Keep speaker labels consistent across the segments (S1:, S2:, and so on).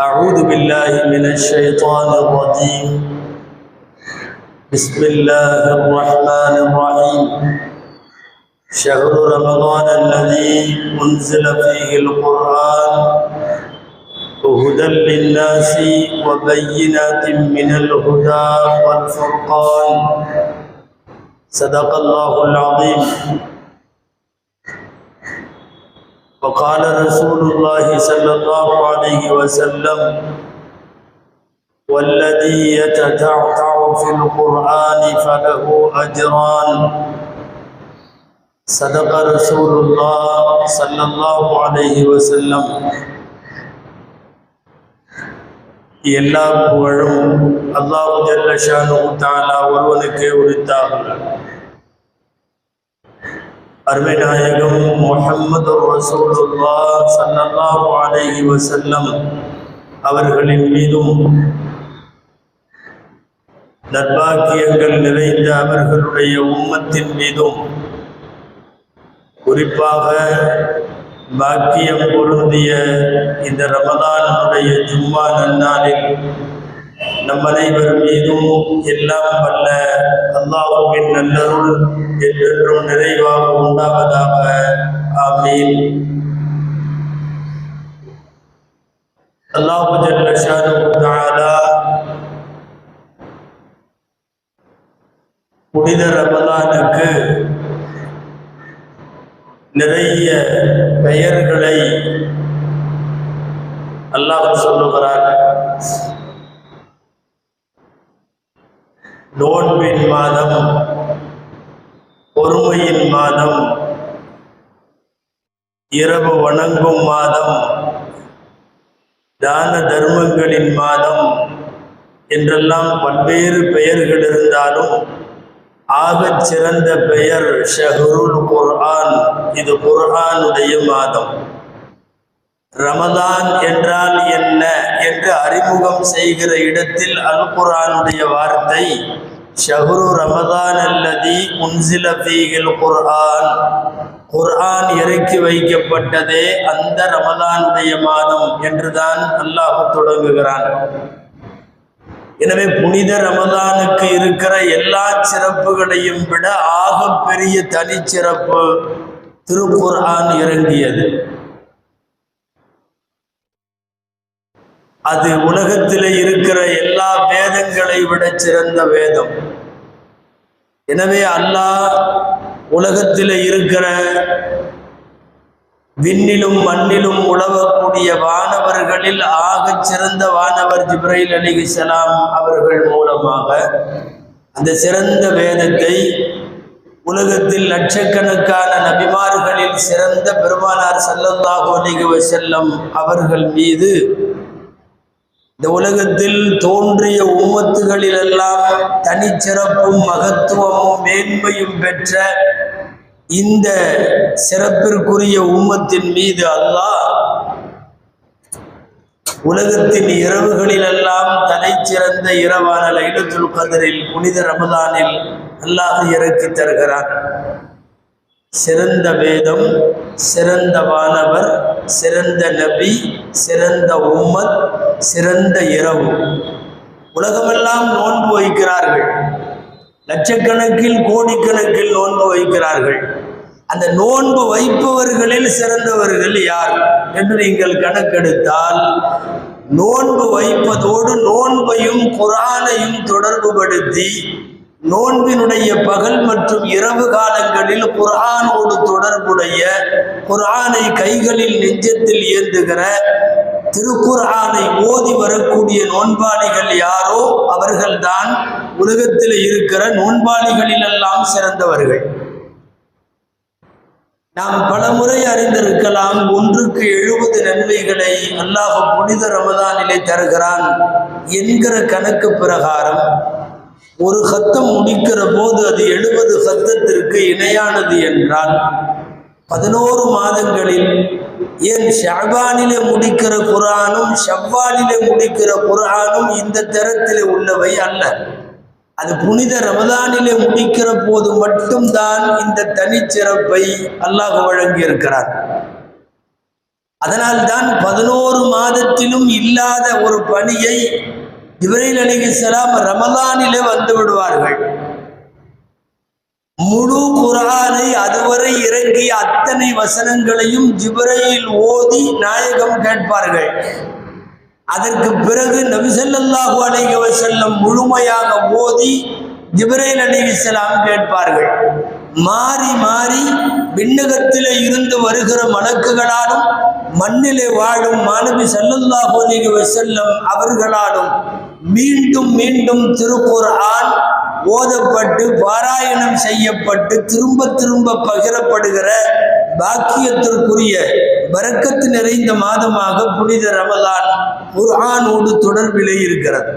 S1: أعوذ بالله من الشيطان الرجيم. بسم الله الرحمن الرحيم. شهر رمضان الذي أنزل فيه القرآن هدى للناس وبينات من الهدى والفرقان. صدق الله العظيم. وقال رسول الله صلى الله عليه وسلم والذي يتتعتع في القرآن فله أجران صدق رسول الله صلى الله عليه وسلم எல்லா புகழும் அல்லாஹு ஜல்ல ஷானு தாலா ஒருவனுக்கே உரித்தாகும் அருமை நாயகம் ரசூலுல்லா ஸல்லல்லாஹு அலைஹி வசல்லம் அவர்களின் மீதும் நற்பாக்கியங்கள் நிறைந்த அவர்களுடைய உம்மத்தின் மீதும் குறிப்பாக பாக்கியம் பொருந்திய இந்த ரமதானுடைய ஜும்மா நன்னாளில் நம் அனைவர் மீதும் எல்லாம் வல்ல அல்லாஹுவின் நல்லருள் என்றென்றும் நிறைவாக உண்டாவதாக. ஆமீன். அல்லாஹு ஜல்ல புனித ரமலானுக்கு நிறைய பெயர்களை அல்லாஹ் சொல்லுகிறார். நோன்பின் மாதம் பொறுமையின் மாதம் இரவு வணங்கும் மாதம் தான தர்மங்களின் மாதம் என்றெல்லாம் பல்வேறு பெயர்கள் இருந்தாலும் ஆகச் சிறந்த பெயர் ஷஹருல் குர்ஆன். இது குர்ஆனுடைய மாதம். ரமதான் என்றால் என்ன? என்று அறிமுகம் செய்கிற இடத்தில் அல் குர்ஆனுடைய வார்த்தை شهر ரமதான் அல்லதி உன்சில فيه குர்ஆன். குர்ஆன் இறக்கி வைக்கப்பட்டதே அந்த ரமதானுடைய மாதம் என்றுதான் அல்லாஹ் தொடங்குகிறான். எனவே புனித ரமதானுக்கு இருக்கிற எல்லா சிறப்புகளையும் விட ஆக பெரிய தனிச்சிறப்பு திருக்குர்ஆன் இறங்கியது. அது உலகத்தில் இருக்கிற எல்லா வேதங்களை விட சிறந்த வேதம். எனவே அல்லாஹ் உலகத்தில் இருக்கிற விண்ணிலும் மண்ணிலும் உழவக்கூடிய வானவர்களில் ஆகச் சிறந்த வானவர் ஜிப்ரைல் அலிஹிசலாம் அவர்கள் மூலமாக அந்த சிறந்த வேதத்தை உலகத்தில் லட்சக்கணக்கான நபிமார்களில் சிறந்த பெருமானார் சல்லல்லாஹு அலிஹி செல்லம் அவர்கள் மீது இந்த உலகத்தில் தோன்றிய உம்மத்துகளிலெல்லாம் தனிச்சிறப்பும் மகத்துவமும் மேன்மையும் பெற்ற இந்த சிறப்பிற்குரிய உம்மத்தின் மீது அல்லாஹ் உலகத்தின் இரவுகளிலெல்லாம் தலை சிறந்த இரவான லைலத்துல் கதரில் புனித ரமதானில் அல்லாஹ் இறக்கி தருகிறான். சிறந்த வேதம் சிறந்த வானவர் சிறந்த நபி சிறந்த உம்மத் சிறந்த இரவு. உலகமெல்லாம் நோன்பு வைக்கிறார்கள். லட்சக்கணக்கில் கோடிக்கணக்கில் நோன்பு வைக்கிறார்கள். அந்த நோன்பு வைப்பவர்களில் சிறந்தவர்கள் யார் என்று நீங்கள் கணக்கெடுத்தால் நோன்பு வைப்பதோடு நோன்பையும் குரானையும் தொடர்புபடுத்தி நோன்பினுடைய பகல் மற்றும் இரவு காலங்களில் குரானோடு தொடர்புடைய குரானை கைகளில் நெஞ்சத்தில் ஏந்துகிற திருக்குர்ஆனை ஓதி வரக்கூடிய நோன்பாளிகள் யாரோ அவர்கள்தான் உலகத்தில் இருக்கிற நோன்பாளிகளிலெல்லாம் சிறந்தவர்கள். நாம் பலமுறை அறிந்திருக்கலாம் ஒன்றுக்கு எழுபது நன்மைகளை அல்லாஹ் புனித ரமதானிலே தருகிறான் என்கிற கணக்கு பிரகாரம். ஒரு சத்தம் முடிக்கிற போது அது எழுபது சத்தத்திற்கு இணையானது என்றால் பதினோரு மாதங்களில் ஏன் ஷபானிலே முடிக்கிற குரானும் ஷவ்வாலிலே முடிக்கிற குரானும் இந்த தரத்திலே உள்ளவை அல்ல. அது புனித ரமதானிலே முடிக்கிற போது மட்டும்தான் இந்த தனிச்சிறப்பை அல்லாஹ் வழங்கியிருக்கிறார். அதனால்தான் பதினோரு மாதத்திலும் இல்லாத ஒரு பணியை இவரையில் அலிகலாம் ரமலானிலே வந்து விடுவார்கள். முழு குரானை அதுவரை இறங்கிய அத்தனை வசனங்களையும் ஜிப்ரையில் ஓதி நாயகம் கேட்பார்கள். அதற்கு பிறகு நபிசல்லாஹு அலைகவ செல்லம் முழுமையாக ஓதி ஜிப்ரைல் அலிகிஸ்லாம் கேட்பார்கள். மாறி மாறி விண்ணகத்திலே இருந்து வருகிற மலக்குகளாலும் மண்ணிலே வாழும் மாணவி சல்லல்லாஹு அலைஹி வஸல்லம் அவர்களாலும் மீண்டும் மீண்டும் திருக்குர் ஆண் ஓதப்பட்டு பாராயணம் செய்யப்பட்டு திரும்ப திரும்ப பகிரப்படுகிற பாக்கியத்திற்குரிய வரக்கத்து நிறைந்த மாதமாக புனித ரமலான் குர்ஆனோடு தொடர்பிலே இருக்கிறது.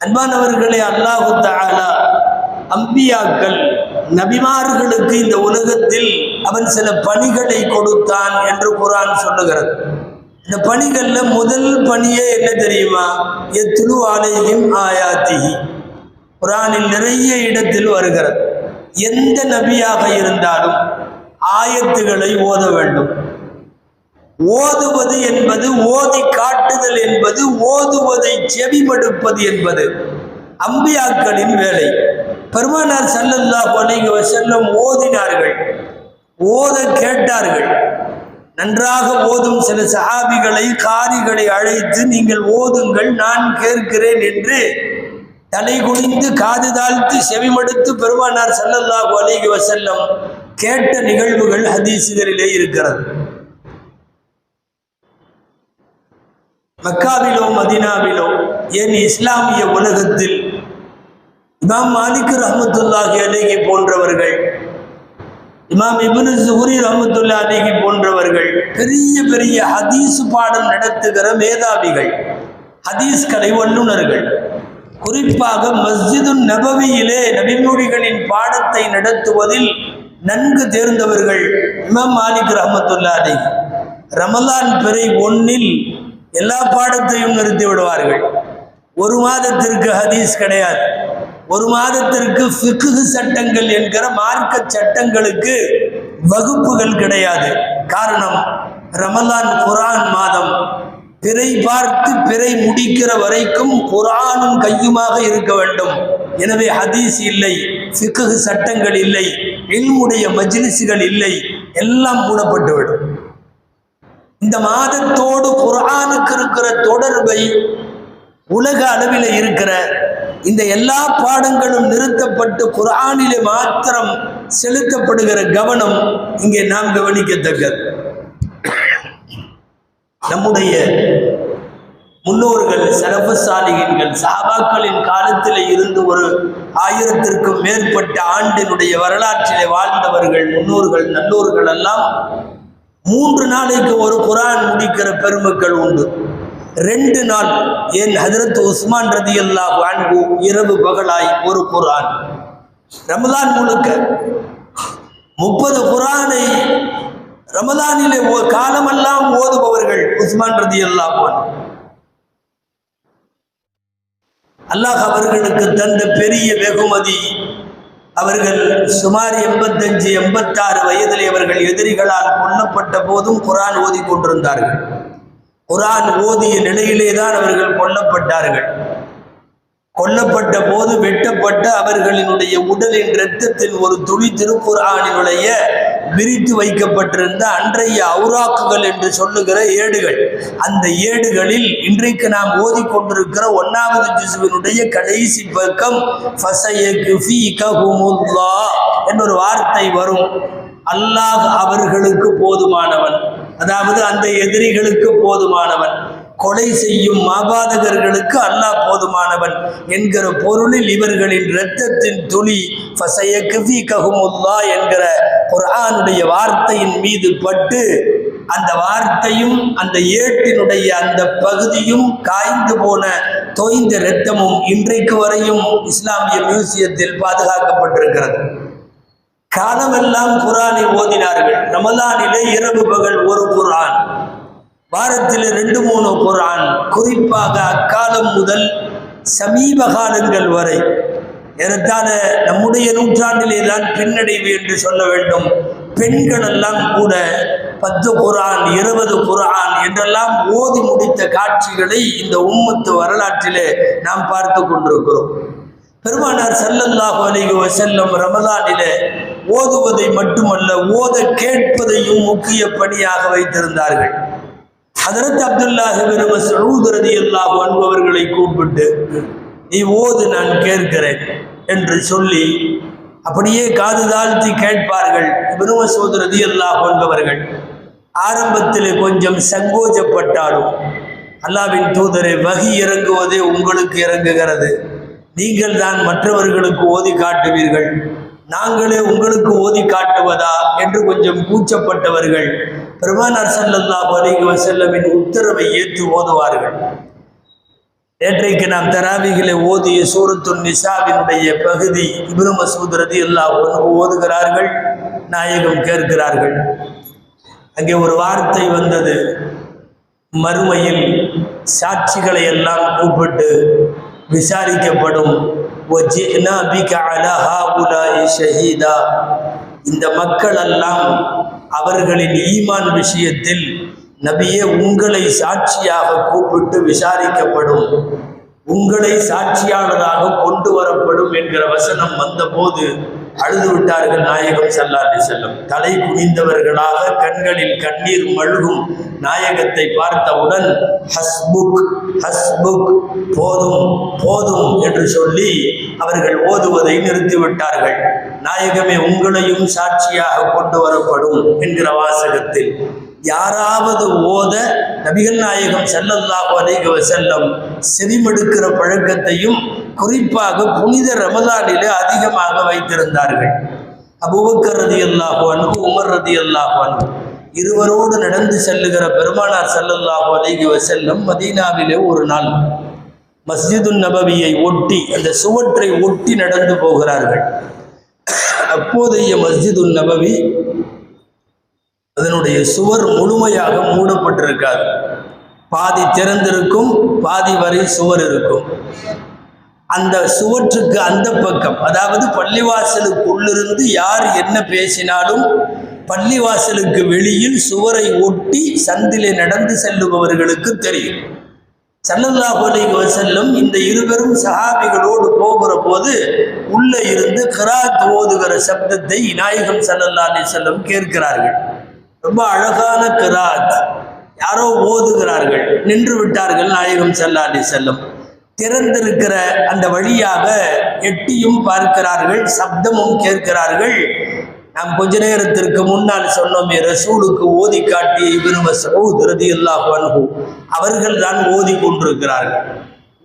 S1: அன்பானவர்களே அல்லாஹு தாலா அம்பியாக்கள் நபிமார்களுக்கு இந்த உலகத்தில் அவன் சில பணிகளை கொடுத்தான் என்று குரான் சொல்லுகிறது. இந்த பணிகளில் முதல் பணியே என்ன தெரியுமா? எத்துலு ஆலயம் ஆயாத்திகி குரானில் நிறைய இடத்தில் வருகிறது. எந்த நபியாக இருந்தாலும் ஆயத்துகளை ஓத வேண்டும். ஓதுவது என்பது ஓதி காட்டுதல் என்பது ஓதுவதை செவிமடுப்பது என்பது அம்பியாக்களின் வேலை. பெருமானார் சல்லல்லா அலைஹி வஸல்லம் ஓதினார்கள். ஓத கேட்டார்கள். நன்றாக ஓதும் சில சஹாபிகளை காரிகளை அழைத்து நீங்கள் ஓதுங்கள் நான் கேட்கிறேன் என்று தலை குனிந்து காது தாழ்த்து செவிமடுத்து பெருமானார் சல்லல்லாஹு அலிகி வசல்லம் கேட்ட நிகழ்வுகள் ஹதீசுகளிலே இருக்கிறது. மக்காவிலோ மதினாவிலோ ஏன் இஸ்லாமிய உலகத்தில் இமாம் மாலிக் ரஹமத்துல்லாஹி அலைஹி போன்றவர்கள் இமாம் இபுனு சுகுரி ரஹமத்துல்லா அலிகி போன்றவர்கள் பெரிய பெரிய ஹதீஸ் பாடம் நடத்துகிற மேதாவிகள் ஹதீஸ் கலை வல்லுநர்கள் குறிப்பாக மஸ்ஜிது நபவியிலே நபிமொழிகளின் பாடத்தை நடத்துவதில் நன்கு தேர்ந்தவர்கள் இமாம் மாலிக் ரஹமத்துல்லா அலைஹி. ரமலான் பிறை ஒன்னில் எல்லா பாடத்தையும் நிறுத்தி விடுவார்கள். ஒரு மாதத்திற்கு ஹதீஸ் கிடையாது. ஒரு மாதத்திற்கு ஃபிக்கு சட்டங்கள் என்கிற மார்க்க சட்டங்களுக்கு வகுப்புகள் கிடையாது. காரணம் ரமலான் குரான் மாதம். பிறை பார்த்து பிறை முடிக்கிற வரைக்கும் குரானும் கையுமாக இருக்க வேண்டும். எனவே ஹதீஸ் இல்லை ஃபிக்கு சட்டங்கள் இல்லை எல்முடைய மஜ்லிசுகள் இல்லை எல்லாம் மூடப்பட்டுவிடும் இந்த மாதத்தோடு குரானுக்கு இருக்கிற தொடர்பை உலக அளவில் இருக்கிற இந்த எல்லா பாடங்களும் நிறுத்தப்பட்டு குரானிலே மாத்திரம் செலுத்தப்படுகிற கவனம் இங்கே நாம் கவனிக்கத்தக்கது. நம்முடைய முன்னோர்கள் சரபசாலிகன்கள் சாபாக்களின் காலத்தில் இருந்து ஒரு ஆயிரத்திற்கும் மேற்பட்ட ஆண்டினுடைய வரலாற்றிலே வாழ்ந்தவர்கள் முன்னோர்கள் நல்லோர்கள் எல்லாம் மூன்று நாளைக்கு ஒரு குரான் முடிக்கிற பெருமக்கள் உண்டு. ரெண்டு நாள் என் ஹதரத் உஸ்மான் ரதி அல்லா வான்கு இரவு பகலாய் ஒரு குரான் ரமலான் முழுக்க முப்பது குரானை ரமலானிலே ஓ- காலமெல்லாம் ஓதுபவர்கள் உஸ்மான் ரதி அல்லாஹ் அல்லாஹ் அவர்களுக்கு தந்த பெரிய வெகுமதி அவர்கள் சுமார் எண்பத்தஞ்சு எண்பத்தாறு வயதிலே அவர்கள் எதிரிகளால் கொல்லப்பட்ட போதும் குரான் ஓதி கொண்டிருந்தார்கள். குரான் ஓதிய நிலையிலே தான் அவர்கள் கொல்லப்பட்டார்கள். கொல்லப்பட்ட போது வெட்டப்பட்ட அவர்களினுடைய உடலின் இரத்தத்தின் ஒரு துளி திருக்குறானினுடைய விரித்து வைக்கப்பட்டிருந்த அன்றைய அவுராக்குகள் என்று சொல்லுகிற ஏடுகள். அந்த ஏடுகளில் இன்றைக்கு நாம் ஓதிக்கொண்டிருக்கிற ஒன்னாவது ஜிசுவினுடைய கடைசி பக்கம் என்ற ஒரு வார்த்தை வரும். அல்லாஹ் அவர்களுக்கு போதுமானவன். அதாவது அந்த எதிரிகளுக்கு போதுமானவன். கொலை செய்யும் மாபாதகர்களுக்கு அல்லாஹ் போதுமானவன் என்கிற பொருளில் இவர்களின் இரத்தத்தின் துளி கவி கஹுமுல்லா என்கிற குரானுடைய வார்த்தையின் மீது பட்டு அந்த வார்த்தையும் அந்த ஏட்டினுடைய அந்த பகுதியும் காய்ந்து போன தோய்ந்த இரத்தமும் இன்றைக்கு வரையும் இஸ்லாமிய மியூசியத்தில் பாதுகாக்கப்பட்டிருக்கிறது. காலமெல்லாம் குரானை ஓதினார்கள். ரமலானிலே இரவு பகல் ஒரு குரான் வாரத்தில் ரெண்டு மூணு குரான் குறிப்பாக அக்காலம் முதல் சமீப காலங்கள் வரை. ஏறத்தாழ நம்முடைய நூற்றாண்டிலே தான் பின்னடைவு என்று சொல்ல வேண்டும். பெண்கள் எல்லாம் கூட பத்து குரான் இருபது குரான் என்றெல்லாம் ஓதி முடித்த காட்சிகளை இந்த உம்மத்து வரலாற்றிலே நாம் பார்த்து கொண்டிருக்கிறோம். பெருமானார் ஸல்லல்லாஹு அலைஹி வஸல்லம் ரமலானிலே ஓதுவதை மட்டுமல்ல ஓத கேட்பதையும் முக்கிய பணியாக வைத்திருந்தார்கள். ஹதரத் அப்துல்லாஹ் இப்னு மஸ்ஊத் அல்லாஹ் அன்ஹு கூப்பிட்டு நீ ஓது நான் கேட்கிறேன் என்று சொல்லி அப்படியே காது தாழ்த்தி கேட்பார்கள் இப்னு மஸ்ஊத் ரலியல்லாஹு அன்ஹு ஆரம்பத்தில் கொஞ்சம் சங்கோஜப்பட்டாலும் அல்லாவின் தூதரை வகி இறங்குவதே உங்களுக்கு இறங்குகிறது. நீங்கள் தான் மற்றவர்களுக்கு ஓதி காட்டுவீர்கள். நாங்களே உங்களுக்கு ஓதி காட்டுவதா என்று கொஞ்சம் கூச்சப்பட்டவர்கள் பெருமானார் ஸல்லல்லாஹு அலைஹி வஸல்லமின் உத்தரவை ஏற்று ஓதுவார்கள். நேற்றைக்கு நாம் தராவிகளை ஓதிய சூரத்து நிசாவினுடைய பகுதி இப்னு மசூத் ரலியல்லாஹு ஓதுகிறார்கள் நாயகம் கேட்கிறார்கள். அங்கே ஒரு வார்த்தை வந்தது. மறுமையில் சாட்சிகளை எல்லாம் கூப்பிட்டு விசாரிக்கப்படும். ஒஜினா பிக அலா ஹாவுலாய் ஷஹீதா இந்த மக்களெல்லாம் அவர்களின் ஈமான் விஷயத்தில் நபியே உங்களை சாட்சியாக கூப்பிட்டு விசாரிக்கப்படும் உங்களை சாட்சியாளராக கொண்டு வரப்படும் என்கிற வசனம் வந்தபோது அழுது விட்டார்கள் நாயகம் ஸல்லல்லாஹு செல்லம் தலை குனிந்தவர்களாக கண்களில் கண்ணீர் மழுகும் நாயகத்தை பார்த்தவுடன் ஹஸ்புக் ஹஸ்புக் போதும் போதும் என்று சொல்லி அவர்கள் ஓதுவதை நிறுத்திவிட்டார்கள் நாயகமே உங்களையும் சாட்சியாக கொண்டு வரப்படும் என்கிற வாசகத்தில். யாராவது ஓத நபிகள் நாயகம் ஸல்லல்லாஹு அலைஹி செல்லம் செவிமடுக்கிற பழக்கத்தையும் குறிப்பாக புனித ரமதானிலே அதிகமாக வைத்திருந்தார்கள். அபுபக்கர் ரதி அல்லாஹு அன்பு உமர் ரதியல்லாஹு அன்பு இருவரோடு நடந்து செல்லுகிற பெருமானார் ஸல்லல்லாஹு அலைஹி செல்லும் மதீனாவிலே ஒரு நாள் மஸ்ஜிதுன் நபவியை ஒட்டி அந்த சுவற்றை ஒட்டி நடந்து போகிறார்கள். அப்போதைய மஸ்ஜிதுன் நபவி அதனுடைய சுவர் முழுமையாக மூடப்பட்டிருக்காது. பாதி திறந்திருக்கும் பாதி வரை சுவர் இருக்கும். அந்த சுவற்றுக்கு அந்த பக்கம் அதாவது பள்ளிவாசலுக்குள்ளிருந்து யார் என்ன பேசினாலும் பள்ளிவாசலுக்கு வெளியில் சுவரை ஒட்டி சந்திலே நடந்து செல்லுபவர்களுக்கு தெரியும். ஸல்லல்லாஹு அலைஹி இந்த இருவரும் சஹாபிகளோடு போகிற போது உள்ளே இருந்து கிராத் ஓதுகிற சப்தத்தை நாயகம் சல்லல்லா அலி செல்லம் கேட்கிறார்கள். ரொம்ப அழகான கிராத். யாரோ ஓதுகிறார்கள். நின்று விட்டார்கள் நாயகம் சல்லா அலி செல்லம் திறந்திருக்கிற அந்த வழியாக எட்டியும் பார்க்கிறார்கள் சப்தமும் கேட்கிறார்கள். நாம் கொஞ்ச நேரத்திற்கு முன்னால் சொன்னோமே ரசூலுக்கு ஓதி காட்டிய இப்னு மஸ்ஊத் ரலியல்லாஹு அவர்கள் தான் ஓதி கொண்டிருக்கிறார்கள்.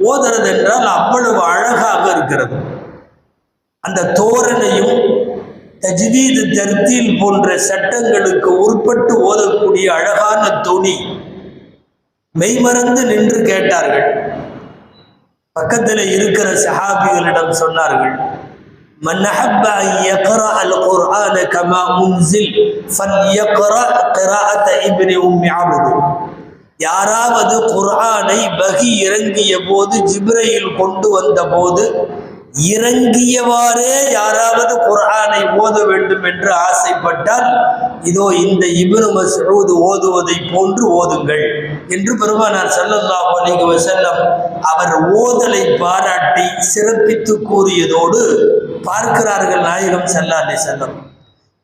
S1: ஓதுறது என்றால் அவ்வளவு அழகாக இருக்கிறது. அந்த தோரணையும் தஜ்வீது தர்த்தீல் போன்ற சட்டங்களுக்கு உட்பட்டு ஓதக்கூடிய அழகான துணி மெய்மறந்து நின்று கேட்டார்கள். பக்கத்தில் இருக்கிற சஹாபிகளிடம் சொன்னார்கள் من أحب أن يقرأ القرآن كما أنزل فليقرأ قراءة ابن أم عبد யாராவது குர்ஆனை வகி இறங்கிய போது ஜிப்ரையில் கொண்டு வந்த போது இறங்கியவாறே யாராவது குரானை ஓத வேண்டும் என்று ஆசைப்பட்டால் இதோ இந்த இப்னு மசூது ஓதுவதை போன்று ஓதுங்கள் என்று பெருமானார் ஸல்லல்லாஹு அலிக வசல்லம் அவர் ஓதலை பாராட்டி சிறப்பித்து கூறியதோடு பார்க்கிறார்கள் நாயகம் ஸல்லல்லாஹு செல்லம்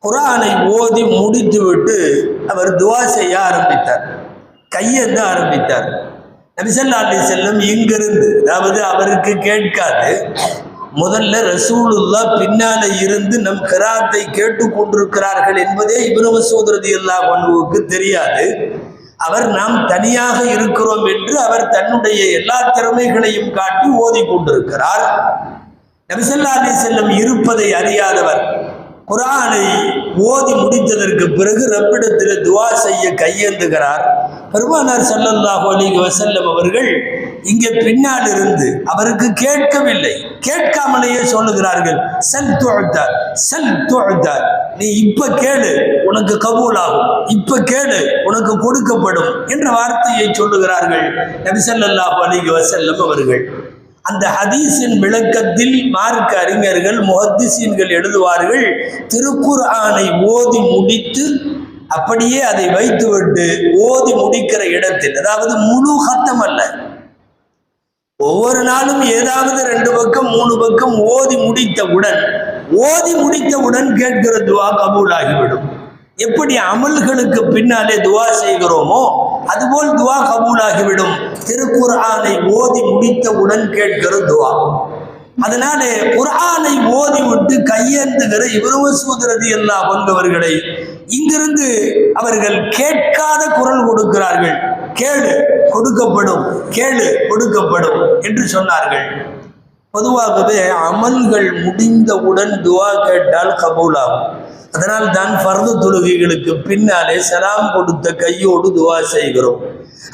S1: குரானை ஓதி முடித்துவிட்டு அவர் துவா செய்ய ஆரம்பித்தார் கையெழுந்த ஆரம்பித்தார். நபிசல்லா அலி செல்லம் இங்கிருந்து அதாவது அவருக்கு கேட்காது முதல்ல ரசூலுல்லா பின்னால இருந்து நம் கராத்தை கேட்டு கொண்டிருக்கிறார்கள் என்பதே இப்னு மசூத் அல்லா ஒன்றுவுக்கு தெரியாது. அவர் நாம் தனியாக இருக்கிறோம் என்று அவர் தன்னுடைய எல்லா திறமைகளையும் காட்டி ஓதி கொண்டிருக்கிறார் நபிசல்லா அலி செல்லம் இருப்பதை அறியாதவர் குரானை ஓதி முடித்ததற்கு பிறகு ரப்பிடத்தில் துவா செய்ய கையேந்துகிறார். பெருமானார் ஸல்லல்லாஹு அலைஹி வசல்லம் அவர்கள் இங்கே பின்னால் இருந்து அவருக்கு கேட்கவில்லை. கேட்காமலேயே சொல்லுகிறார்கள் செல் துழ்த்த செல் துழ்த்த நீ இப்ப கேளு உனக்கு கபூலாகும். இப்ப கேளு உனக்கு கொடுக்கப்படும் என்ற வார்த்தையை சொல்லுகிறார்கள் நபிசல்லாஹு ஸல்லல்லாஹு வசல்லம் அவர்கள். அந்த ஹதீஸின் விளக்கத்தில் மார்க்க அறிஞர்கள் முஹத்திசீன்கள் எழுதுவார்கள் திருக்குர்ஆனை ஓதி முடித்து அப்படியே அதை வைத்துவிட்டு ஓதி முடிக்கிற இடத்தில் அதாவது முழு ஹத்தம் அல்ல ஒவ்வொரு நாளும் ஏதாவது ரெண்டு பக்கம் மூணு பக்கம் ஓதி முடித்தவுடன் ஓதி முடித்தவுடன் கேட்கிற துவா கபூலாகிவிடும். எப்படி அமல்களுக்கு பின்னாலே துவா செய்கிறோமோ அதுபோல் துவா கபூலாகிவிடும். திருக்குர்ஆனை ஓதி முடித்தவுடன் கேட்கிற துவா. அதனாலே குர்ஆனை ஓதி விட்டு கையேந்துகிற இவரும் சூதரதி எல்லா கொண்டவர்களை இங்கிருந்து அவர்கள் கேட்காத குரல் கொடுக்கிறார்கள். கேளு கொடுக்கப்படும். கேளு கொடுக்கப்படும் என்று சொன்னார்கள். பொதுவாகவே அமல்கள் முடிந்தவுடன் துவா கேட்டால் கபூலாகும். அதனால் தான் ஃபர்து தொழுகைகளுக்கு பின்னாலே சலாம் கொடுத்த கையோடு துவா செய்கிறோம்.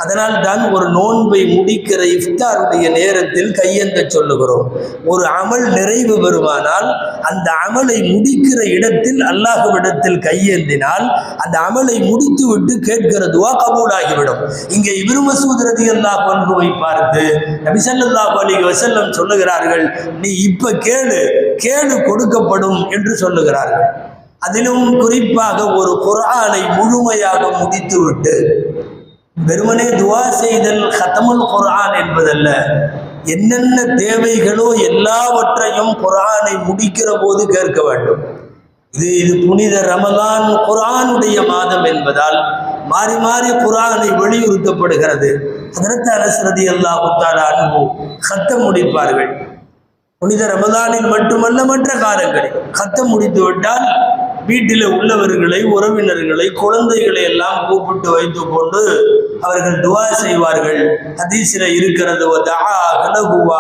S1: அதனால் தான் ஒரு நோன்பை முடிக்கிற இஃப்தாருடைய நேரத்தில் கையெந்த சொல்லுகிறோம். ஒரு அமல் நிறைவு பெறுமானால் அந்த அமலை முடிக்கிற இடத்தில் அல்லாஹுவிடத்தில் கையேந்தினால் அந்த அமலை முடித்து விட்டு கேட்கிற துவா கபூலாகிவிடும். இங்கே இப்ரு மசூத் ரதி அல்லாஹ் பண்புவை பார்த்து நபிசல்லாஹு அலி வசல்லம் சொல்லுகிறார்கள் நீ இப்ப கேளு கேளு கொடுக்கப்படும் என்று சொல்லுகிறார்கள். அதிலும் குறிப்பாக ஒரு குரானை முழுமையாக முடித்துவிட்டு வெறுமனே துவா செய்தல் ஹத்தமுல் குரான் என்பதல்ல. என்னென்ன தேவைகளோ எல்லாவற்றையும் குரானை முடிக்கிற போது கேட்க வேண்டும். இது இது புனித ரமதான் குரானுடைய மாதம் என்பதால் மாறி மாறி குரானை வலியுறுத்தப்படுகிறது. அதற்கு அரசரதி அல்லா உத்தார அன்பு கத்தம் முடிப்பார்கள். புனித ரமதானில் மட்டுமல்ல மற்ற காலங்களில் கத்தம் முடித்து விட்டால் வீட்டில் உள்ளவர்களை உறவினர்களை குழந்தைகளை எல்லாம் கூப்பிட்டு வைத்து கொண்டு அவர்கள் துவா செய்வார்கள். ஹதீஸில் இருக்கிறது கலகுவா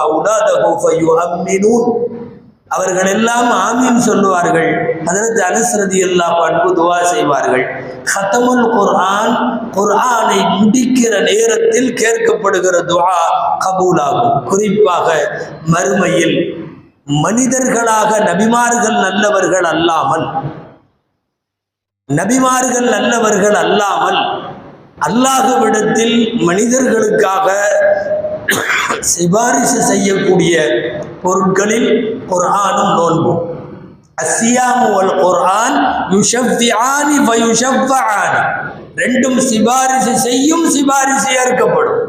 S1: அவர்கள் எல்லாம் ஆமீன் சொல்லுவார்கள். அதற்கு அனுசரதி எல்லாம் பண்பு துவா செய்வார்கள். ஹத்தமுல் குர்ஆன் குர்ஆனை முடிக்கிற நேரத்தில் கேட்கப்படுகிற துவா கபூலாகும். குறிப்பாக மறுமையில் மனிதர்களாக நபிமார்கள் நல்லவர்கள் அல்லாமல் நபிமார்கள் நல்லவர்கள் அல்லாமல் அல்லாஹுவிடத்தில் மனிதர்களுக்காக சிபாரிசு செய்யக்கூடிய பொருட்களில் குர்ஆனும் நோன்பும். அஸ்ஸியாமு வல் குர்ஆன் யுஷஃபிஆனி ஃபயுஷஃபஆனி ரெண்டும் சிபாரிசு செய்யும் சிபாரிசு ஏற்கப்படும்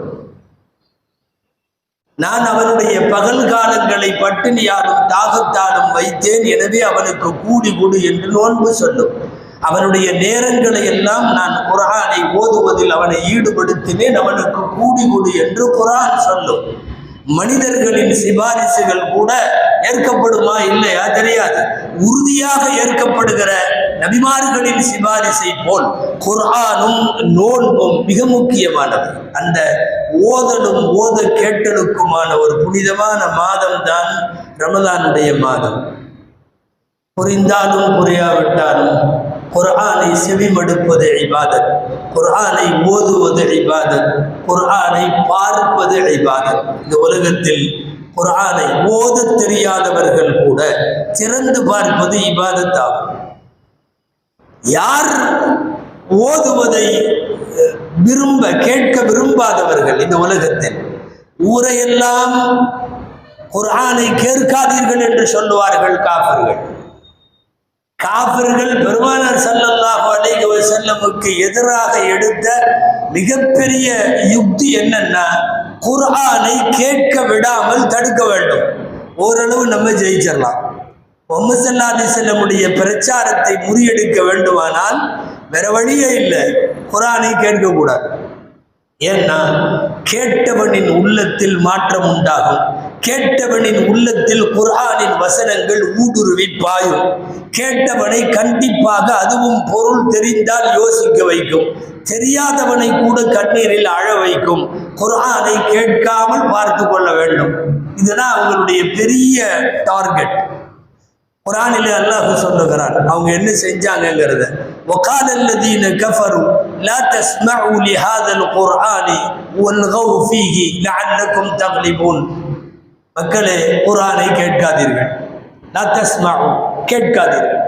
S1: நான் அவனுடைய பகல் காலங்களை பட்டினியாலும் தாகத்தாலும் வைத்தேன். எனவே அவனுக்கு கூடி கொடு என்று நோன்பு சொல்லும். அவனுடைய நேரங்களை எல்லாம் நான் குரானை ஓதுவதில் அவனை ஈடுபடுத்தினேன். அவனுக்கு கூடி கொடு என்று குரான் சொல்லும். மனிதர்களின் சிபாரிசுகள் கூட ஏற்கப்படுமா இல்லையா தெரியாது. உறுதியாக ஏற்கப்படுகிற நபிமார்களின் சிபாரிசை போல் குர்ஆனும் நோன்பும் மிக முக்கியமானது. அந்த ஓதலும் ஓத கேட்டலுக்குமான ஒரு புனிதமான மாதம் தான் ரமதானுடைய மாதம். புரிந்தாலும் புரியாவிட்டாலும் குர்ஆனை செவிமடுப்பது இபாதத். குர்ஆனை ஓதுவது இபாதத். குர்ஆனை பார்ப்பது இபாதத். இந்த உலகத்தில் குர்ஆனை ஓத தெரியாதவர்கள் கூட திறந்து பார்ப்பது இபாதத் ஆகும். யார் ஓதுவதை விரும்ப கேட்க விரும்பாதவர்கள் இந்த உலகத்தில் ஊரையெல்லாம் குர்ஆனை கேட்காதீர்கள் என்று சொல்லுவார்கள் காப்பர்கள் காபிர்கள் பெருமானார் ஸல்லல்லாஹு அலைஹி செல்லமுக்கு எதிராக எடுத்த மிகப்பெரிய யுக்தி என்னன்னா குர்ஆனை கேட்க விடாமல் தடுக்க வேண்டும். ஓரளவு நம்ம ஜெயிச்சிடலாம் முகமது செல்லமுடைய பிரச்சாரத்தை முறியடிக்க வேண்டுமானால் வேற வழியே இல்லை. குரானை கேட்கக்கூடாது ஏன்னா கேட்டவனின் உள்ளத்தில் மாற்றம் உண்டாகும். கேட்டவனின் உள்ளத்தில் குர்ஆனின் வசனங்கள் ஊடுருவி பாயும் கேட்டவனை கண்டிப்பாக அதுவும் பொருள் தெரிந்தால் யோசிக்க வைக்கும் தெரியாதவனை கூட கண்ணீரில் அழ வைக்கும் குர்ஆனை கேட்காமல் பார்த்து கொள்ள வேண்டும் இதுதான் அவங்களுடைய பெரிய டார்கெட் குரானிலே அல்லாஹ் சொல்லுகிறான் அவங்க என்ன செஞ்சாங்கங்கிறத وقال الذين كفروا لا تسمعوا لهذا القرآن والغوا فيه لعلكم تغلبون மக்களே குரானை கேட்காதீர்கள். கேட்காதீர்கள்.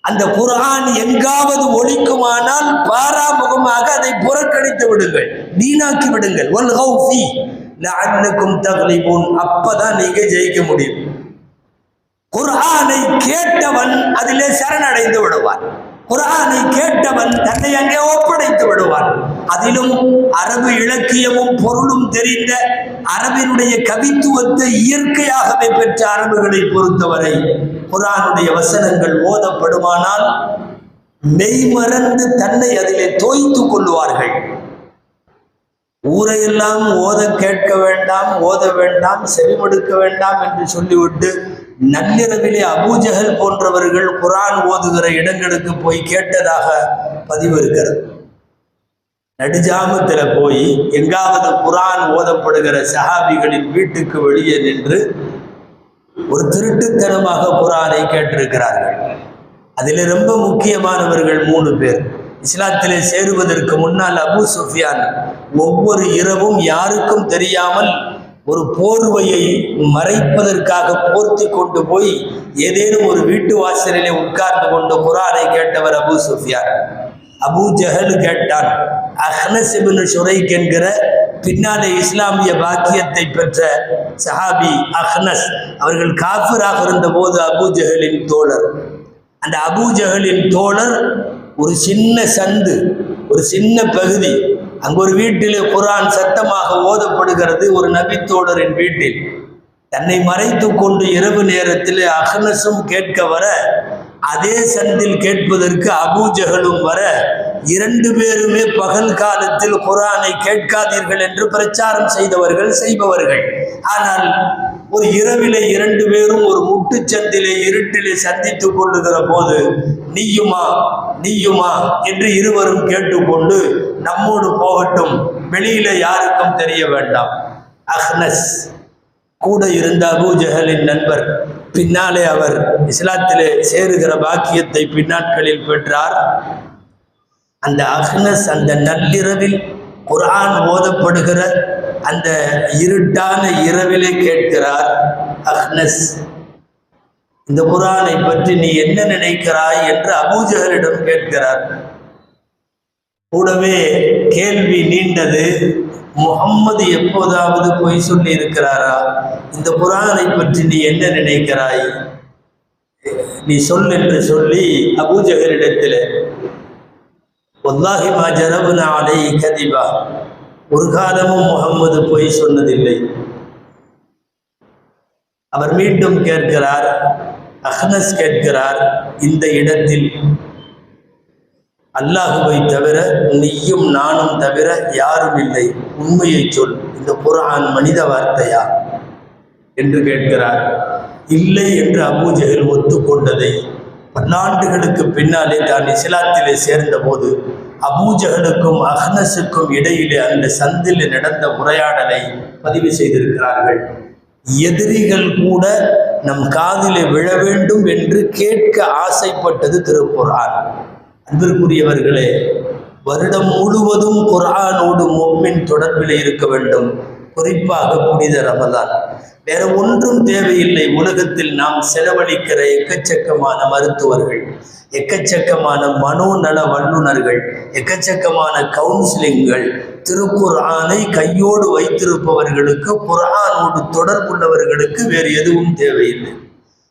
S1: அந்த குரான் எங்காவது ஒழிக்குமானால் பாராமுகமாக அதை புறக்கணித்து விடுங்கள். வீணாக்கி விடுங்கள். ஒல் ஹவுஃபி லஅல்லக்கும் தக்லிபூன் அப்பதான் நீங்க ஜெயிக்க முடியும். குர்ஆனை கேட்டவன் அதிலே சரணடைந்து விடுவான். குரானை கேட்டவன் தன்னை அங்கே ஒப்படைத்து விடுவான். அதிலும் அரபு இலக்கியமும் பொருளும் தெரிந்த அரபினுடைய கவித்துவத்தை இயற்கையாகவே பெற்ற அரபுகளை பொறுத்தவரை குரானுடைய வசனங்கள் ஓதப்படுமானால் மெய்மறந்து தன்னை அதிலே தோய்த்து கொள்வார்கள் ஊரையெல்லாம் ஓத கேட்க வேண்டாம் ஓத வேண்டாம் செவிமடுக்க வேண்டாம் என்று சொல்லிவிட்டு நள்ளிரவிலே அபூஜகல் போன்றவர்கள் குரான் ஓதுகிற இடங்களுக்கு போய் கேட்டதாக பதிவு இருக்கிறது. நடுஜாமத்தில் போய் எங்காவது குரான் ஓதப்படுகிற சஹாபிகளின் வீட்டுக்கு வெளியே நின்று ஒரு திருட்டுத்தனமாக குரானை கேட்டிருக்கிறார்கள். அதில் ரொம்ப முக்கியமானவர்கள் மூணு பேர். இஸ்லாத்திலே சேருவதற்கு முன்னால் அபு சுஃபியான். ஒவ்வொரு இரவும் யாருக்கும் தெரியாமல் ஒரு போர்வையை மறைப்பதற்காக போர்த்தி கொண்டு போய் ஏதேனும் ஒரு வீட்டு வாசலிலே உட்கார்ந்து கொண்டு குரானை கேட்டவர் அபு சுஃபியான். அபு ஜஹல் கேட்டான் அஹ்னஸ் இபின் ஷுரைக் என்கிற பின்னாலே இஸ்லாமிய பாக்கியத்தை பெற்ற சஹாபி அஹ்னஸ் அவர்கள் காஃபிராக இருந்தபோது அபு ஜஹலின் தோழர். அந்த அபு ஜஹலின் தோழர் ஒரு சின்ன சந்து ஒரு சின்ன பகுதி அங்கு ஒரு வீட்டிலே குரான் சத்தமாக ஓதப்படுகிறது ஒரு நபித்தோழரின் வீட்டில். தன்னை மறைத்து கொண்டு இரவு நேரத்தில் அஹ்னஸும் கேட்க வர அதே சந்தில் கேட்பதற்கு அபூஜகளும் வர இரண்டு பேருமே பகல் காலத்தில் குரானை கேட்காதீர்கள் என்று பிரச்சாரம் செய்தவர்கள் செய்பவர்கள். ஆனால் ஒரு இரவிலே இரண்டு பேரும் ஒரு முட்டுச்சந்திலே இருட்டிலே சந்தித்துக் கொள்ளுகிற போது நீயுமா நீயுமா என்று இருவரும் கேட்டுக்கொண்டு நம்மோடு போகட்டும். வெளியில யாருக்கும் தெரிய வேண்டாம். அஹ்னஸ் கூட இருந்த அபூஜஹலின் நண்பர் பின்னாலே அவர் இஸ்லாத்திலே சேருகிற பாக்கியத்தை பின்னாட்களில் பெற்றார். அந்த அஹ்னஸ் அந்த நள்ளிரவில் குரான் ஓதப்படுகிற அந்த இருட்டான இரவிலே கேட்கிறார் அஹ்னஸ் இந்த குரானை பற்றி நீ என்ன நினைக்கிறாய்? என்று அபூஜகரிடம் கேட்கிறார். கூடவே கேள்வி நீண்டது முகம்மது எப்போதாவது பொய் சொல்லி இருக்கிறாரா இந்த குரானை பற்றி நீ என்ன நினைக்கிறாய்? நீ சொல் என்று சொல்லி அபூஜகரிடத்தில் ஒல்லாஹி மா ஜரபுனா அலை கதிபா. ஒரு காலமும் முகம்மது பொய் சொன்னதில்லை. அவர் மீண்டும் கேட்கிறார் அஹ்னஸ் கேட்கிறார் இந்த இடத்தில் அல்லாஹுவை தவிர நீயும் நானும் தவிர யாரும் இல்லை. உண்மையை சொல். இந்த குரான் மனித வார்த்தையா? என்று கேட்கிறார். இல்லை என்று அபூஜஹல் ஒத்துக்கொண்டதை. பன்னாண்டுகளுக்கு பின்னாலே தான் இஸ்லாத்திலே சேர்ந்தபோது அபூஜஹலுக்கும் அஹ்னஸுக்கும் இடையிலே அந்த சந்தில் நடந்த உரையாடலை பதிவு செய்திருக்கிறார்கள். எதிரிகள் கூட நம் காதிலே விழ வேண்டும் என்று கேட்க ஆசைப்பட்டது திருக்குறான் அன்பிற்குரியவர்களே வருடம் முழுவதும் குரானோடு மொம்மின் தொடர்பில் இருக்க வேண்டும். குறிப்பாக புனித ரமதான் வேற ஒன்றும் தேவையில்லை. உலகத்தில் நாம் செலவழிக்கிற எக்கச்சக்கமான மருத்துவர்கள் எக்கச்சக்கமான மனோநல வல்லுநர்கள் எக்கச்சக்கமான கவுன்சிலிங்கள் திருக்குர்ஆனை கையோடு வைத்திருப்பவர்களுக்கு குர்ஆனோடு தொடர்புள்ளவர்களுக்கு வேறு எதுவும் தேவையில்லை.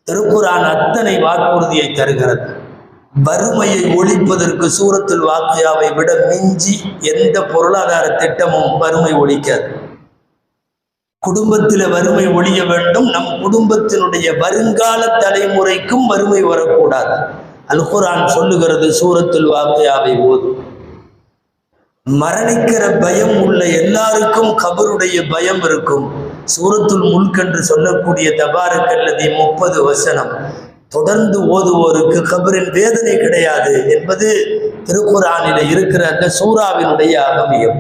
S1: திருக்குர்ஆன் அத்தனை வாக்குறுதியை தருகிறது. வறுமையை ஒழிப்பதற்கு சூரத்துல் வாக்கியாவை விட மிஞ்சி எந்த பொருளாதார திட்டமும் வறுமை ஒழிக்காது. குடும்பத்தில் வறுமை ஒழிய வேண்டும். நம் குடும்பத்தினுடைய வருங்கால தலைமுறைக்கும் வறுமை வரக்கூடாது. அல்குரான் சொல்லுகிறது சூரத்துல் வாக்கியாவை ஓது. மரணிக்கிற பயம் உள்ள எல்லாருக்கும் கபருடைய பயம் இருக்கும். சூரத்துள் முல்க் என்று சொல்லக்கூடிய தபாரக்கல்லதி முப்பது வசனம். தொடர்ந்து ஓதுவோருக்கு கபரின் வேதனை கிடையாது என்பது திருக்குறானில் இருக்கிற அந்த சூறாவினுடைய அகமியம்.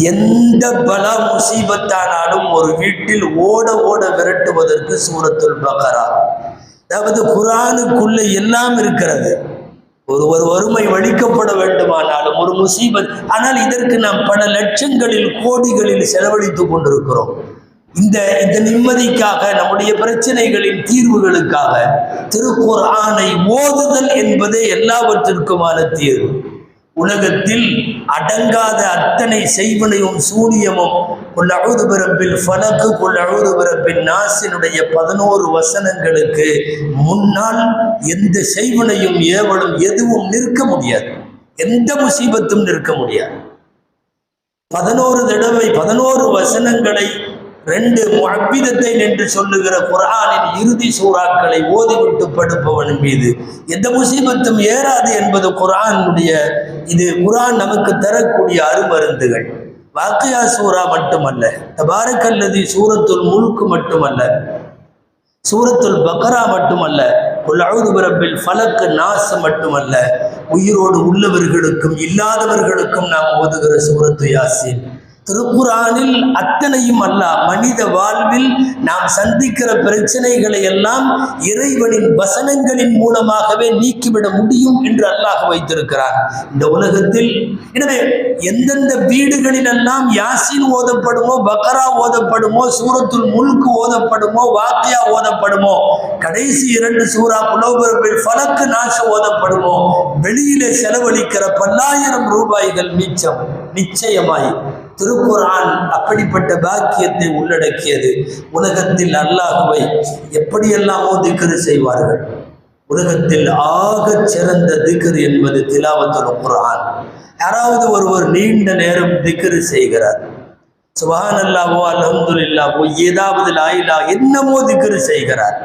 S1: எந்த பல முசீபத்தானாலும் ஒரு வீட்டில் ஓட ஓட விரட்டுவதற்கு சூரத்துல் பகரா. அதாவது குரானுக்குள்ள எல்லாம் இருக்கிறது. ஒரு ஒரு வறுமை வழிக்கப்பட வேண்டுமானாலும் ஒரு முசீபத் ஆனால் இதற்கு நாம் பல லட்சங்களில் கோடிகளில் செலவழித்துக் கொண்டிருக்கிறோம். இந்த இந்த நிம்மதிக்காக நம்முடைய பிரச்சனைகளின் தீர்வுகளுக்காக திருக்குர்ஆனை ஓதுதல் என்பதே எல்லாவற்றிற்குமான தீர்வு. உலகத்தில் அடங்காத அத்தனை செய்வனையும் சூனியமும் கொள்ளழுது பிறப்பில் ஃபலக்கு கொள்ளழுது பிறப்பின் நாசினுடைய பதினோரு வசனங்களுக்கு முன்னால் எந்த செய்வனையும் ஏவலும் எதுவும் நிற்க முடியாது. எந்த முசீபத்தும் நிற்க முடியாது. பதினோரு தடவை பதினோரு வசனங்களை ரெண்டு அவ்விதத்தை நின்று சொல்லுகிற குரானின் இறுதி சூறாக்களை ஓதிவிட்டு படுப்பவன் மீது. எந்த முசீபத்தும் ஏறாது என்பது குரானுடைய இது குரான் நமக்கு தரக்கூடிய அருமருந்துகள். வாக்கியா சூரா மட்டுமல்ல தபாரக்கல்லதி சூரத்துல் முழுக்கு மட்டுமல்ல சூரத்துல் பக்கரா மட்டுமல்ல குல்அஊது பிரப்பில் ஃபலக்கு நாசு மட்டுமல்ல உயிரோடு உள்ளவர்களுக்கும் இல்லாதவர்களுக்கும் நாம் ஓதுகிற சூரத்து யாசின். திருக்குறானில் அத்தனையும் அல்ல. மனித வாழ்வில் நாம் சந்திக்கிற பிரச்சனைகளை எல்லாம் இறைவனின் வசனங்களின் மூலமாகவே நீக்கிவிட முடியும் என்று அல்லாஹ் வைத்திருக்கிறார். இந்த உலகத்தில் எனவே எந்தெந்த வீடுகளிலெல்லாம் யாசின் ஓதப்படுமோ பக்ரா ஓதப்படுமோ சூரத்துல் முழுக்கு ஓதப்படுமோ வாக்கியா ஓதப்படுமோ கடைசி இரண்டு சூறா புலோபரப்பில் பலக்கு நாசு ஓதப்படுமோ வெளியிலே செலவழிக்கிற பல்லாயிரம் ரூபாய்கள் மிச்சம் நிச்சயமாய். திருக்குரான் அப்படிப்பட்ட பாக்கியத்தை உள்ளடக்கியது. உலகத்தில் அல்லாஹுவை எப்படியெல்லாம் திக்கரு செய்வார்கள். உலகத்தில் ஆகச் சிறந்த திக்கர் என்பது திலாவத்துல் குரான் யாராவது ஒருவர் நீண்ட நேரம் திக்கரு செய்கிறார். சுபான் அல்லாவோ இல்லாவோ ஏதாவது லாயிலா என்னமோ திக்கரு செய்கிறார்.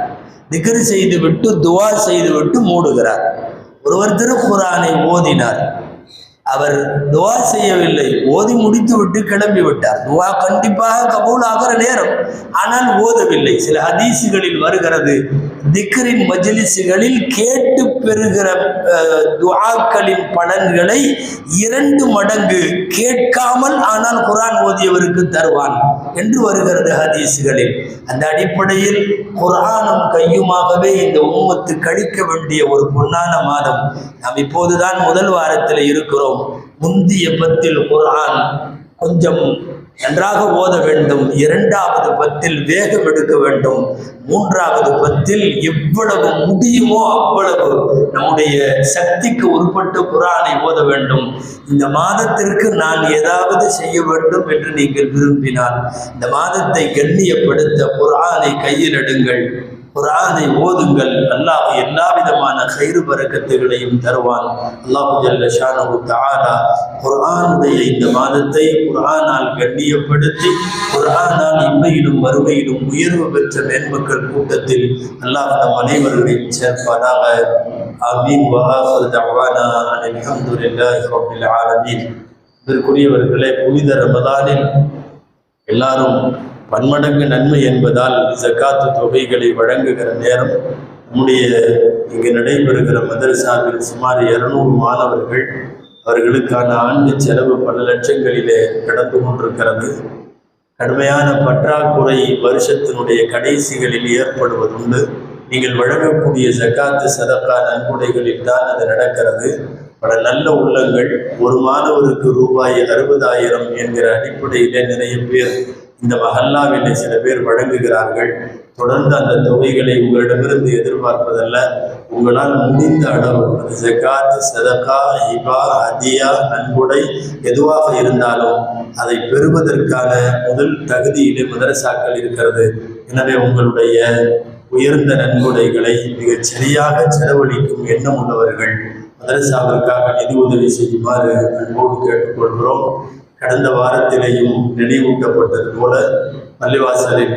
S1: திக்கரு செய்து விட்டு துவா செய்து விட்டு மூடுகிறார். ஒருவர் திருக்குரானை ஓதினார். அவர் துவா செய்யவில்லை. ஓதி முடித்து விட்டு கிளம்பி விட்டார் துவா கண்டிப்பாக கபூல் ஆகிற நேரம். ஆனால் ஓதவில்லை. சில ஹதீசுகளில் வருகிறது. திக்ரின் மஜிலிசுகளில் கேட்டு பெறுகிற துவாக்களின் பலன்களை இரண்டு மடங்கு கேட்காமல் ஆனால் குரான் ஓதியவருக்கு தருவான் என்று வருகிறது ஹதீசுகளில். அந்த அடிப்படையில் குரானும் கையுமாகவே இந்த உம்மத்து கழிக்க வேண்டிய ஒரு பொன்னான மாதம். நாம் இப்போதுதான் முதல் வாரத்தில் இருக்கிறோம். முந்திய பத்தில் குர்ஆன் கொஞ்சம் நன்றாக ஓத வேண்டும். இரண்டாவது பத்தில் வேகம் எடுக்க வேண்டும். மூன்றாவது பத்தில் எவ்வளவு முடியுமோ அவ்வளவு நம்முடைய சக்திக்கு உட்பட்டு குரானை ஓத வேண்டும். இந்த மாதத்திற்கு நான் ஏதாவது செய்ய வேண்டும் என்று நீங்கள் விரும்பினால் இந்த மாதத்தை கண்ணியப்படுத்த குரானை கையில் எடுங்கள். குரானை ஓதுங்கள். அல்லாஹ் எல்லா விதமான கயிறு பறக்கத்துகளையும் தருவான். அல்லாஹு ஜல்ல ஷானு தஆலா இந்த மாதத்தை குரானால் கண்ணியப்படுத்தி குரானால் இன்மையிலும் வறுமையிலும் உயர்வு பெற்ற மேன்மக்கள் கூட்டத்தில் அல்லாஹ் நம் அனைவர்களையும் சேர்ப்பானாக. ஆமீன். வஆஃபிரு தஅவானா அனில் ஹம்துலில்லாஹி ஆலமீன். இதற்குரியவர்களே புனித ரமதானில் எல்லாரும் பன்மடங்கு நன்மை என்பதால் ஜக்காத்து தொகைகளை வழங்குகிற நேரம் நம்முடைய இங்கு நடைபெறுகிற மதரசாவில் சுமார் இருநூறு மாணவர்கள் அவர்களுக்கான ஆண்டு செலவு பல லட்சங்களிலே கடந்து கொண்டிருக்கிறது. கடுமையான பற்றாக்குறை வருஷத்தினுடைய கடைசிகளில் ஏற்படுவதுண்டு. நீங்கள் வழங்கக்கூடிய ஜக்காத்து சதக்கா நன்கொடைகளில் தான் அது நடக்கிறது. பல நல்ல உள்ளங்கள் ஒரு மாணவருக்கு ரூபாய் அறுபதாயிரம் என்கிற அடிப்படையிலே நிறைய பேர் இந்த மஹல்லாவிலே சில பேர் வழங்குகிறார்கள். தொடர்ந்து அந்த தொகைகளை உங்களிடமிருந்து எதிர்பார்ப்பதல்ல. உங்களால் முடிந்த அளவு ஜக்காத் சதகா ஹிபா அதியா நன்கொடை எதுவாக இருந்தாலும் அதை பெறுவதற்கான முதல் தகுதியிலே மதரசாக்கள் இருக்கிறது. எனவே உங்களுடைய உயர்ந்த நன்கொடைகளை மிகச் சரியாக செலவழிக்கும் எண்ணம் உள்ளவர்கள் மதரசாவிற்காக நிதி உதவி செய்யுமாறு அன்போடு கேட்டுக்கொள்கிறோம். கடந்த வாரத்திலேயும் நினைவூட்டப்பட்டது போல பள்ளிவாசலில்